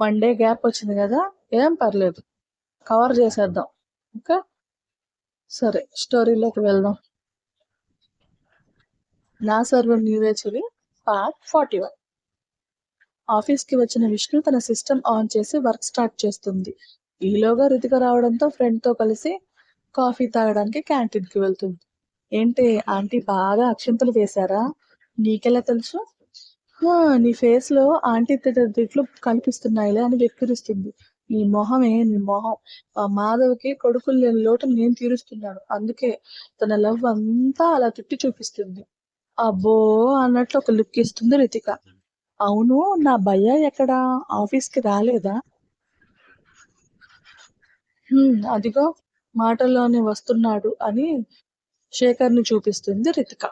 One day gap వచ్చింది కదా ఏం పర్లేదు. కవర్ చేసేద్దాం. ఓకే? సరే స్టోరీలోకి వెళ్దాం. నా సర్వం నీవే చెలి పార్ట్ ఫార్టీ వన్. ఆఫీస్కి వచ్చిన విష్ణు తన సిస్టమ్ ఆన్ చేసి వర్క్ స్టార్ట్ చేస్తుంది. ఈలోగా రుతిక రావడంతో ఫ్రెండ్తో కలిసి కాఫీ తాగడానికి క్యాంటీన్కి వెళ్తుంది. ఏంటి ఆంటీ బాగా అక్షింతలు వేశారా? నీకెలా తెలుసు? నీ ఫేస్లో ఆంటీ తిట్ల తిట్లు కనిపిస్తున్నాయిలే అని వెక్కిరిస్తుంది. నీ మొహమే నీ మొహం. ఆ మాధవ్కి కొడుకులు లేని లోటు నేను తీరుస్తున్నాను. అందుకే తన లవ్ అంతా అలా తిట్టి చూపిస్తుంది. అబ్బో అన్నట్లు ఒక లుక్ ఇస్తుంది రితిక. అవును నా భయ్య ఆఫీస్ ఆఫీస్కి రాలేదా? అదిగో మాటల్లోనే వస్తున్నాడు అని శేఖర్ని చూపిస్తుంది Ritika.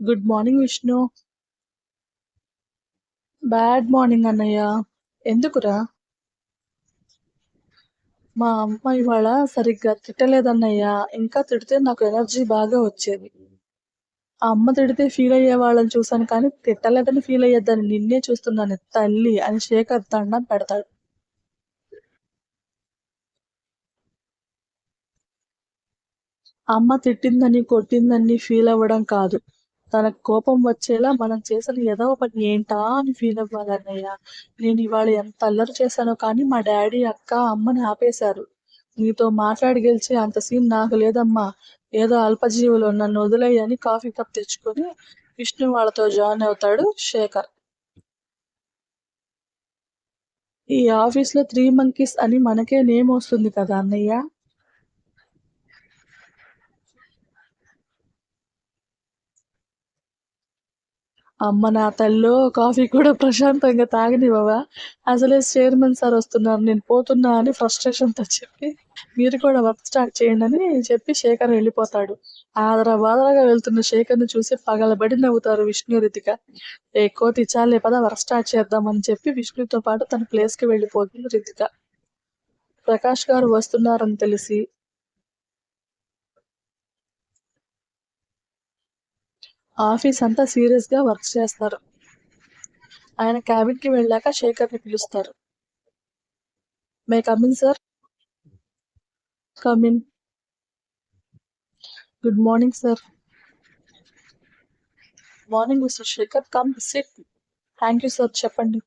Good morning Vishnu bad morning అన్నయ్య ఎందుకురా? మా అమ్మ ఇవాళ సరిగ్గా తిట్టలేదన్నయ్య. ఇంకా తిడితే నాకు ఎనర్జీ బాగా వచ్చేది. ఆ అమ్మ తిడితే ఫీల్ అయ్యే వాళ్ళని చూశాను కానీ తిట్టలేదని ఫీల్ అయ్యేద్దని నిన్నే చూస్తున్నాను తల్లి అని శేఖర్ దండం పెడతాడు. అమ్మ తిట్టిందని కొట్టిందని ఫీల్ అవ్వడం కాదు. తనకు కోపం వచ్చేలా మనం చేసిన ఏదో పని ఏంటా అని ఫీల్ అవ్వాలన్నయ్య. నేను ఇవాళ ఎంత అల్లరి చేశానో కానీ మా డాడీ అక్క అమ్మని ఆపేశారు. నీతో మాట్లాడి గెలిచే అంత సీన్ నాకు లేదమ్మా. ఏదో అల్పజీవులు నన్ను వదిలేయని కాఫీ కప్ తెచ్చుకొని విష్ణు వాళ్ళతో జాయిన్ అవుతాడు శేఖర్. ఈ ఆఫీస్లో త్రీ మంకీస్ అని మనకే నేమ్ వస్తుంది కదా అన్నయ్య? అమ్మ నా తల్లో కాఫీ కూడా ప్రశాంతంగా తాగనివ్వవా? అసలే చైర్మన్ సార్ వస్తున్నారు. నేను పోతున్నా అని ఫ్రస్ట్రేషన్తో చెప్పి మీరు కూడా వర్క్ స్టార్ట్ చేయండి అని చెప్పి శేఖర్ వెళ్ళిపోతాడు. ఆదర బాదరగా వెళ్తున్న శేఖర్ను చూసి పగలబడి నవ్వుతారు విష్ణు రితిక ఏ కోతి చాలే పద వర్క్ స్టార్ట్ చేద్దామని చెప్పి విష్ణుతో పాటు తన ప్లేస్కి వెళ్ళిపోతుంది రితిక ప్రకాష్ గారు వస్తున్నారని తెలిసి ఆఫీస్ అంతా సీరియస్గా వర్క్ చేస్తారు. ఆయన క్యాబిన్కి వెళ్ళాక శేఖర్ని పిలుస్తారు. May come in sir. Come in good morning sir. Morning mister Shekhar. Come sit. Thank you sir. చెప్పండి.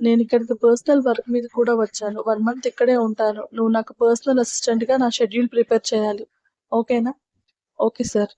నేను ఇక్కడికి పర్సనల్ వర్క్ మీద కూడా వచ్చాను. వన్ మంత్ ఇక్కడే ఉంటాను. నువ్వు నాకు పర్సనల్ అసిస్టెంట్గా నా షెడ్యూల్ ప్రిపేర్ చేయాలి. ఓకేనా ఓకే సార్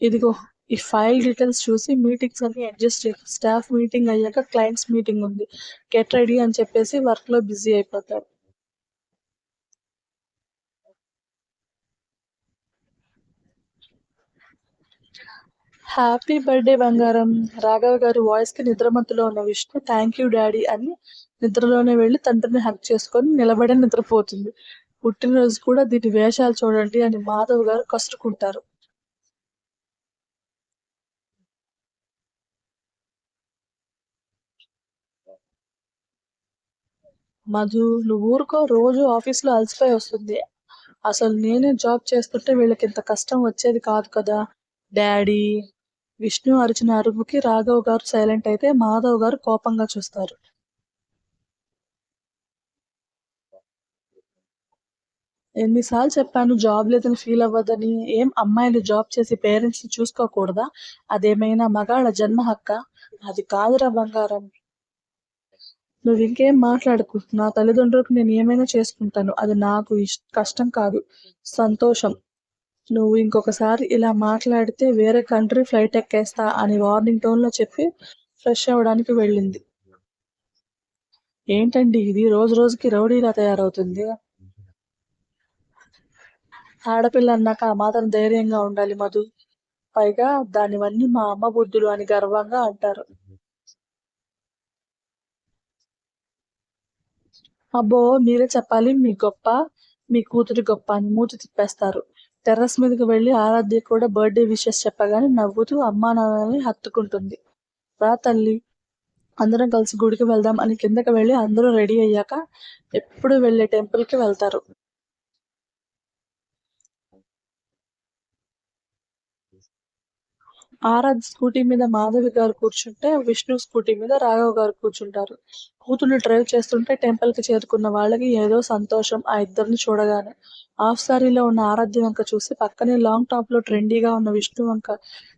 ఇదిగో ఈ ఫైల్ డీటెయిల్స్ చూసి మీటింగ్స్ అన్ని అడ్జస్ట్ చేయాలి స్టాఫ్ మీటింగ్ అయ్యాక క్లయింట్స్ మీటింగ్ ఉంది. గెట్ రెడీ అని చెప్పేసి వర్క్లో బిజీ అయిపోతారు. హ్యాపీ బర్త్డే బంగారం రాఘవ గారి వాయిస్కి నిద్రమత్తులో ఉన్న విష్ణు థ్యాంక్ యూ డాడీ అని నిద్రలోనే వెళ్ళి తండ్రిని హక్ చేసుకొని నిలబడి నిద్రపోతుంది. పుట్టినరోజు కూడా దీని వేషాలు చూడండి అని మాధవ్ గారు కసురుకుంటారు. మధు నువ్వు ఊరుకో రోజు ఆఫీస్లో అలసిపోయి వస్తుంది. అసలు నేనే జాబ్ చేస్తుంటే వీళ్ళకి ఇంత కష్టం వచ్చేది కాదు కదా. డాడీ విష్ణు అరిచిన అరుపుకి రాఘవ్ గారు సైలెంట్ అయితే మాధవ్ గారు కోపంగా చూస్తారు. ఎన్నిసార్లు చెప్పాను జాబ్ లేదని ఫీల్ అవ్వదని ఏం అమ్మాయిలు జాబ్ చేసి పేరెంట్స్ని చూసుకోకూడదా? అదేమైనా మగాళ్ళ జన్మ హక్క? అది కాదురా బంగారం. నువ్వు ఇంకేం మాట్లాడకు నా తల్లిదండ్రులకు నేను ఏమైనా చేసుకుంటాను అది నాకు ఇష్ కష్టం కాదు సంతోషం. నువ్వు ఇంకొకసారి ఇలా మాట్లాడితే వేరే కంట్రీ ఫ్లైట్ ఎక్కేస్తా అని వార్నింగ్ టోన్లో చెప్పి ఫ్రెష్ అవ్వడానికి వెళ్ళింది. ఏంటండి ఇది? రోజు రోజుకి రౌడీలా తయారవుతుంది. ఆడపిల్ల అన్నాక ఆ మాత్రం ధైర్యంగా ఉండాలి మధు. పైగా దానివన్నీ మా అమ్మ బుద్ధులు అని గర్వంగా అంటారు. అబ్బో మీరే చెప్పాలి మీ గొప్ప మీ కూతురి గొప్ప అని మూతి తిప్పేస్తారు. టెర్రస్ మీదకి వెళ్ళి ఆరాధ్య కూడా బర్త్డే విషెస్ చెప్పగానే నవ్వుతూ అమ్మా నాన్నని హత్తుకుంటుంది. రా తల్లి అందరం కలిసి గుడికి వెళ్దాం. అని కిందకి వెళ్ళి అందరూ రెడీ అయ్యాక ఎప్పుడు వెళ్ళే టెంపుల్కి వెళ్తారు. ఆరాధ్ స్కూటీ మీద మాధవి గారు కూర్చుంటే విష్ణు స్కూటీ మీద రాఘవ్ గారు కూర్చుంటారు. కూతుళ్ళు డ్రైవ్ చేస్తుంటే టెంపుల్కి చేరుకున్న వాళ్ళకి ఏదో సంతోషం ఆ ఇద్దరిని చూడగానే. హాఫ్ సారీలో ఉన్న ఆరాధ్య వంక చూసి పక్కనే లాంగ్ టాప్లో ట్రెండీగా ఉన్న విష్ణు వంక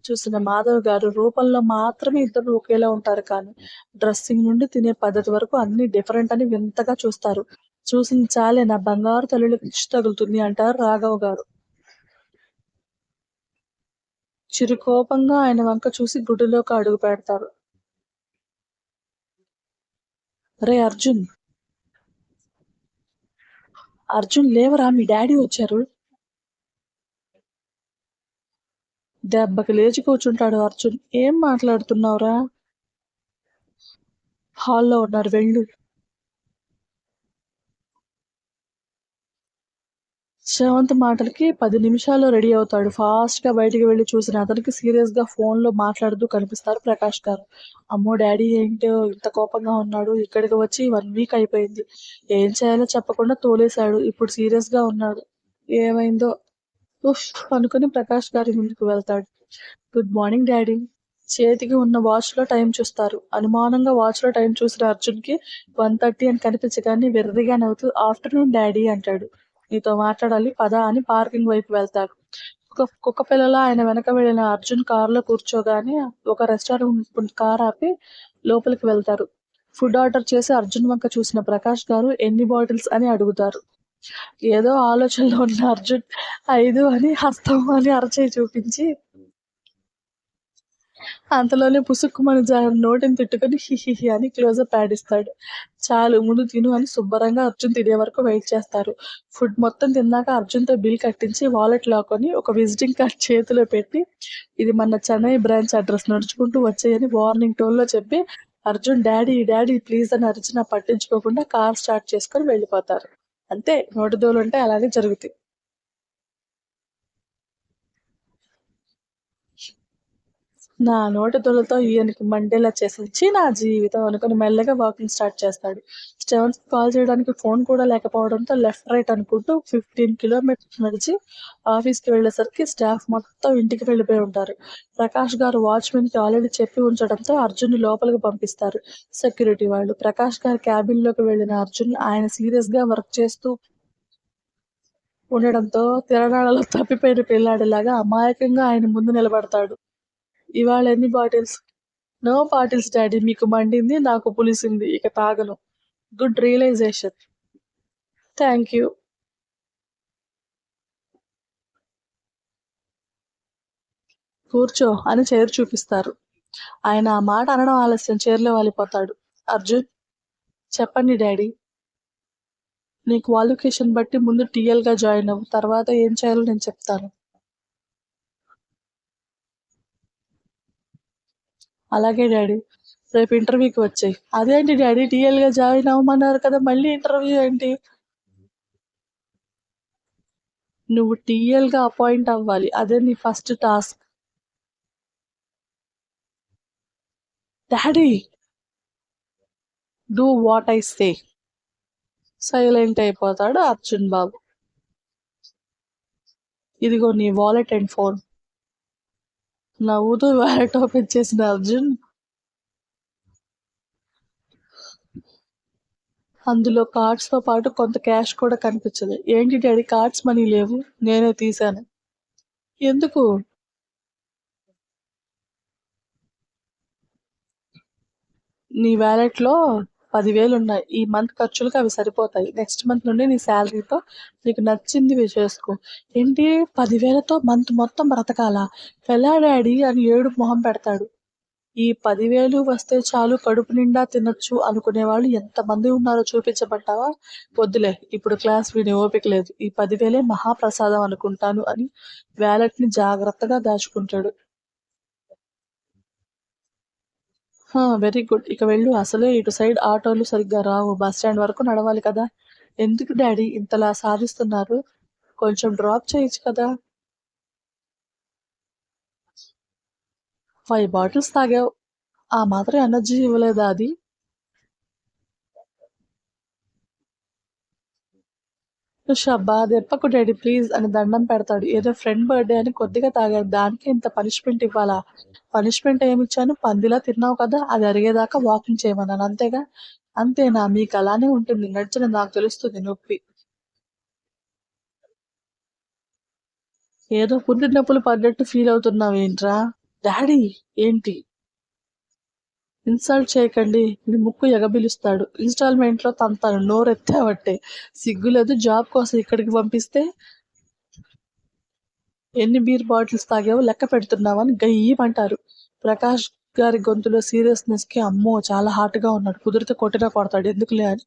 చూసిన మాధవ్ గారు రూపంలో మాత్రమే ఇద్దరు ఒకేలా ఉంటారు కానీ డ్రెస్సింగ్ నుండి తినే పద్ధతి వరకు అన్ని డిఫరెంట్ అని వింతగా చూస్తారు. చూసిన చాలే నా బంగారు తల్లులకు తగులుతుంది అంటారు రాఘవ్ గారు. చిరుకోపంగా ఆయన వంక చూసి గుడిలోకి అడుగు పెడతారు. రే అర్జున్. అర్జున్ లేవరా? మీ డాడీ వచ్చారు. దెబ్బకి లేచి కూర్చుంటాడు అర్జున్. ఏం మాట్లాడుతున్నావురా? హాల్లో ఉన్నారు. వెళ్ళు. శ్రవంత్ మాటలకి పది నిమిషాల్లో రెడీ అవుతాడు. ఫాస్ట్గా బయటికి వెళ్ళి చూసిన అతనికి సీరియస్గా ఫోన్లో మాట్లాడుతూ కనిపిస్తారు ప్రకాష్ గారు. అమ్మో డాడీ ఏంటో ఇంత కోపంగా ఉన్నాడు. ఇక్కడికి వచ్చి వన్ వీక్ అయిపోయింది. ఏం చేయాలో చెప్పకుండా తోలేశాడు. ఇప్పుడు సీరియస్గా ఉన్నాడు. ఏమైందో? ఉఫ్ అనుకుని ప్రకాష్ గారి ముందుకు వెళ్తాడు. Good morning daddy. చేతికి ఉన్న వాచ్లో టైం చూస్తారు. అనుమానంగా వాచ్లో టైం చూసిన అర్జున్కి వన్ థర్టీ అని కనిపించగానే వెర్రిగా నవ్వుతూ ఆఫ్టర్నూన్ డాడీ అంటాడు. నీతో మాట్లాడాలి. పద అని పార్కింగ్ వైపు వెళ్తాడు. ఒక కుక్క పిల్లల ఆయన వెనక వెళ్ళిన అర్జున్ కారులో కూర్చోగానే ఒక రెస్టారెంట్ కార్ ఆపి లోపలికి వెళ్తారు. ఫుడ్ ఆర్డర్ చేసి అర్జున్ వంక చూసిన ప్రకాష్ గారు ఎన్ని బాటిల్స్? అని అడుగుతారు. ఏదో ఆలోచనలో ఉన్న అర్జున్ ఐదు అని హస్తం అని అరచేయి చూపించి అంతలోనే పుసుక్కుమని నోటిని తిట్టుకొని హిహిహి అని క్లోజప్ ఆడిస్తాడు చాలు ముందు తిను అని శుభ్రంగా అర్జున్ తినే వరకు వెయిట్ చేస్తారు. ఫుడ్ మొత్తం తిన్నాక అర్జున్తో బిల్ కట్టించి వాలెట్ లాక్కొని ఒక విజిటింగ్ కార్డ్ చేతిలో పెట్టి ఇది మన చెన్నై బ్రాంచ్ అడ్రస్ నడుచుకుంటూ వచ్చాయని వార్నింగ్ టోన్లో చెప్పి అర్జున్ డాడీ డాడీ ప్లీజ్ అని అర్జున పట్టించుకోకుండా కార్ స్టార్ట్ చేసుకొని వెళ్ళిపోతారు. అంతే నోటి దోలు ఉంటే అలాగే జరుగుతాయి. నా నోటి ఈయనకి మండేలా చేసి నా జీవితం అనుకుని మెల్లగా వాకింగ్ స్టార్ట్ చేస్తాడు. స్టెవెన్స్ కాల్ చేయడానికి ఫోన్ కూడా లేకపోవడంతో లెఫ్ట్ రైట్ అనుకుంటూ ఫిఫ్టీన్ కిలోమీటర్స్ నడిచి ఆఫీస్కి వెళ్ళేసరికి స్టాఫ్ మొత్తం ఇంటికి వెళ్ళిపోయి ఉంటారు. ప్రకాష్ గారు వాచ్మెన్కి ఆల్రెడీ చెప్పి ఉంచడంతో అర్జున్ లోపలికి పంపిస్తారు. సెక్యూరిటీ వాళ్ళు. ప్రకాష్ గారు క్యాబిన్లోకి వెళ్ళిన అర్జున్ ఆయన సీరియస్గా వర్క్ చేస్తూ ఉండడంతో తిరణాలలో తప్పిపోయిన పిల్లాడిలాగా అమాయకంగా ఆయన ముందు నిలబడతాడు. ఇవాళ ఎన్ని బాటిల్స్? No bottles daddy. మీకు మండింది నాకు పులిసింది. ఇక తాగను. Good realisation. Thank you. కూర్చో అని చైర్ చూపిస్తారు. ఆయన ఆ మాట అనడం ఆలస్యం. చైర్లో వాలిపోతాడు. అర్జున్ చెప్పండి డాడీ. నీ క్వాలిఫికేషన్ బట్టి ముందు టీఎల్గా జాయిన్ అవ్వు. తర్వాత ఏం చేయాలో నేను చెప్తాను. అలాగే డాడీ. రేపు ఇంటర్వ్యూకి వచ్చాయి. అదేంటి డాడీ? డిఎల్గా జాయిన్ అవ్వమన్నారు కదా మళ్ళీ ఇంటర్వ్యూ ఏంటి? నువ్వు టీఎల్గా అపాయింట్ అవ్వాలి. అదే నీ first task. Daddy! Do what I say. Silent అయిపోతాడు అర్జున్ బాబు. ఇదిగో నీ వాలెట్ అండ్ ఫోన్. నవ్వుతూ వ్యాలెట్ ఓపెన్ చేసిన అర్జున్. అందులో కార్డ్స్తో పాటు కొంత క్యాష్ కూడా కనిపించదు. ఏంటి డాడీ కార్డ్స్ మనీ లేవు. నేనే తీశాను. ఎందుకు? నీ వ్యాలెట్లో పదివేలు ఉన్నాయి ఈ మంత్ ఖర్చులకు అవి సరిపోతాయి. నెక్స్ట్ మంత్ నుండి నీ శాలరీతో నీకు నచ్చింది చేసుకో. ఏంటి? పదివేలతో మంత్ మొత్తం బ్రతకాలా? ఎలా డాడీ అని ఏడు మొహం పెడతాడు. ఈ పదివేలు వస్తే చాలు కడుపు నిండా తినొచ్చు అనుకునే వాళ్ళు ఎంతమంది ఉన్నారో చూపించబడ్డావా వద్దులే ఇప్పుడు క్లాస్ విని ఓపిక లేదు. ఈ పదివేలే మహాప్రసాదం అనుకుంటాను అని వ్యాలెట్ని జాగ్రత్తగా దాచుకుంటాడు. వెరీ గుడ్ ఇక వెళ్ళు అసలే ఇటు సైడ్ ఆటోలు సరిగ్గా రావు. బస్ స్టాండ్ వరకు నడవాలి కదా. ఎందుకు డాడీ ఇంతలా సాధిస్తున్నారు? కొంచెం డ్రాప్ చేయొచ్చు కదా. ఫైవ్ బాటిల్స్ తాగావు. ఆ మాత్రం ఎనర్జీ ఇవ్వలేదా అది? షబ్బా దెప్పకు డాడీ ప్లీజ్ అని దండం పెడతాడు. ఏదో ఫ్రెండ్ బర్త్డే అని కొద్దిగా తాగాడు. దానికి ఇంత పనిష్మెంట్ ఇవ్వాలా? పనిష్మెంట్ ఏమిచ్చాను? పందిలా తిన్నావు కదా అది అరిగేదాకా వాకింగ్ చేయమన్నాను. అంతేగా? అంతేనా? మీకు అలానే ఉంటుంది. నడిచిన నాకు తెలుస్తుంది నొప్పి. ఏదో పుట్టి నొప్పులు పడ్డట్టు ఫీల్ అవుతున్నావు ఏంట్రా డాడీ ఏంటి? ఇన్సల్ట్ చేయకండి. మీ ముక్కు ఎగబిలుస్తాడు. ఇన్స్టాల్మెంట్లో తను నోరెత్తావట్టే సిగ్గులేదు. జాబ్ కోసం ఇక్కడికి పంపిస్తే ఎన్ని బీర్ బాటిల్స్ తాగావో లెక్క పెడుతున్నావని గయ్యమంటారు. ప్రకాష్ గారి గొంతులో సీరియస్నెస్కి అమ్మో చాలా హాట్గా ఉన్నాడు. కుదిరితే కొట్టినా కొడతాడు. ఎందుకులే అని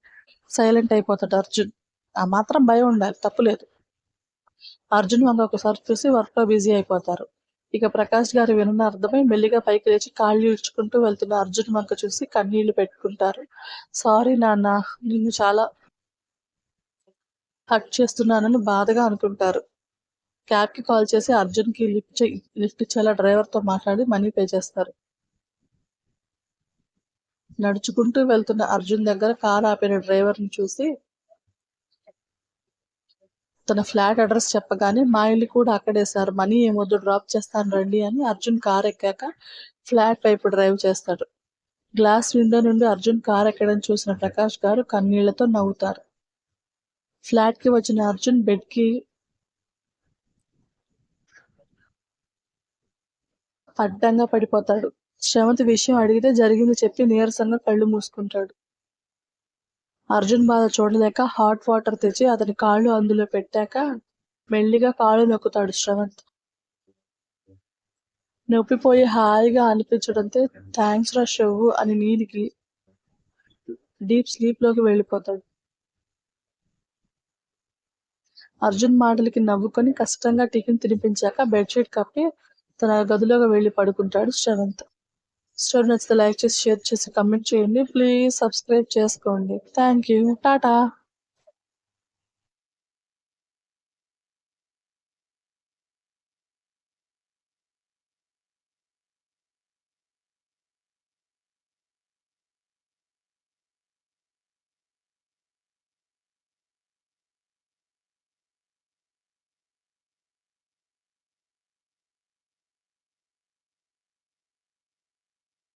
సైలెంట్ అయిపోతాడు అర్జున్. ఆ మాత్రం భయం ఉండాలి. తప్పులేదు. అర్జున్ వంగ ఒకసారి చూసి వర్క్లో బిజీ అయిపోతారు. ఇక ప్రకాష్ గారు వినున్న అర్థమై మెల్లిగా పైకి లేచి కాళ్ళు ఇడ్చుకుంటూ వెళ్తున్న అర్జున్ వంక చూసి కన్నీళ్ళు పెట్టుకుంటారు. సారీ నాన్న నిన్ను చాలా హట్ చేస్తున్నానని బాధగా అనుకుంటారు. క్యాబ్కి కాల్ చేసి అర్జున్కి లిఫ్ట్ లిఫ్ట్ ఇచ్చేలా డ్రైవర్తో మాట్లాడి మనీ పే చేస్తారు. నడుచుకుంటూ వెళ్తున్న అర్జున్ దగ్గర కార్ ఆపిన డ్రైవర్ని చూసి తన ఫ్లాట్ అడ్రస్ చెప్పగానే మా ఇల్లు కూడా అక్కడే సార్ మనీ ఏమొద్దు డ్రాప్ చేస్తాను రండి అని అర్జున్ కార్ ఎక్కాక ఫ్లాట్ వైపు డ్రైవ్ చేస్తాడు. గ్లాస్ విండో నుండి అర్జున్ కార్ ఎక్కడం చూసిన ప్రకాష్ గారు కన్నీళ్ళతో నవ్వుతారు. ఫ్లాట్కి వచ్చిన అర్జున్ బెడ్కి అడ్డంగా పడిపోతాడు. శ్రవంతి విషయం అడిగితే జరిగింది చెప్పి నీరసంగా కళ్ళు మూసుకుంటాడు. అర్జున్ బాధ చూడలేక హాట్ వాటర్ తెచ్చి అతని కాళ్ళు అందులో పెట్టాక మెల్లిగా కాళ్ళు నొక్కుతాడు శ్రవంత్. నొప్పిపోయి హాయిగా అనిపించడంతో థ్యాంక్స్ రా షవ్వు అని నీలికి డీప్ స్లీప్లోకి వెళ్ళిపోతాడు. అర్జున్ మాటలకి నవ్వుకొని కష్టంగా టిఫిన్ తినిపించాక బెడ్షీట్ కప్పి తన గదిలోకి వెళ్ళి పడుకుంటాడు శ్రవంత్. స్టోరీ నచ్చితే లైక్ చేసి షేర్ చేసి కమెంట్ చేయండి. ప్లీజ్ సబ్స్క్రైబ్ చేసుకోండి. Thank you tata.